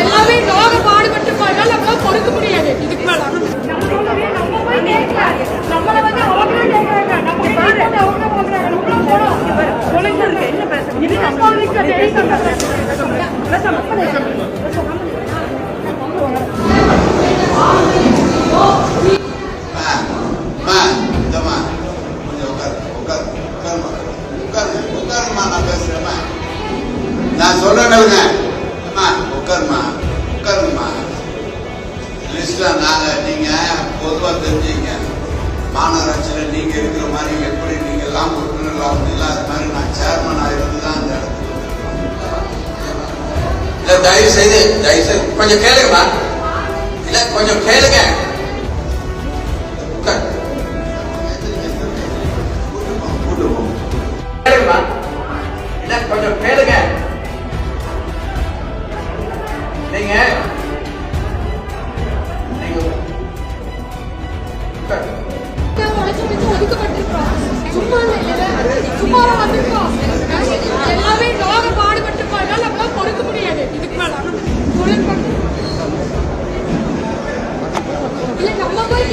எல்லாமே நாங்க பாடுபட்டு பாடினா நம்மளால பொறுக்க முடியாது இதுக்கு மேல நம்மள வந்து அவங்க கேட்கறாங்க நம்ம பாரு அவங்க பாக்குறாங்க நம்மளும் போறோம் உனக்கு இருக்கு என்ன பேசுறது இது நம்மளுக்கு உட்காருங்க. அம்மா உட்காருமா உட்காருங்கம்மா லிஸ்ட்ல நாங்க நீங்க பொதுவா தெரிஞ்சுங்க மாநகராட்சியில் நீங்க இருக்கிற நீங்க எல்லாம் உறுப்பினர்களா முடியல அது மாதிரி நான் சேர்மன் ஆயிருந்து தான் அந்த இடத்துக்கு தயவு செய்து தயவு கொஞ்சம் கேளுங்கம்மா. இல்ல கொஞ்சம் கேளுங்க. நீங்க. எல்லாமே நாங்க பாடுபட்டு பாடினா நம்மளால முடியாது. இதுக்கு மேல. இல்ல நம்ம போய்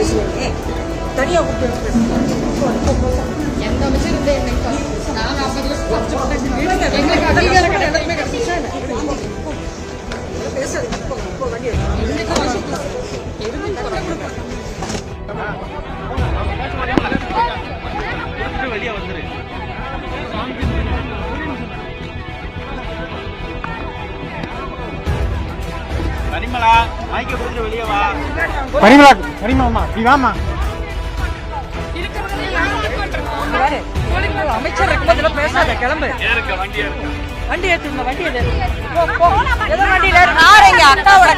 பேசுவீங்க தனியாக கூப்பிட்டு எந்த அமைச்சர் இருந்தே எங்களுக்கு அதிகாரம் கிடையாது பேசாது இப்போ வண்டி வெளியே பரிமலா பரிமலாமா இப்படி வாமா அமைச்சர் இருக்கும்போது பேசாத கிளம்பு வண்டி ஏத்துமா வண்டி ஏத்து. வண்டியில காரங்க அக்காவோட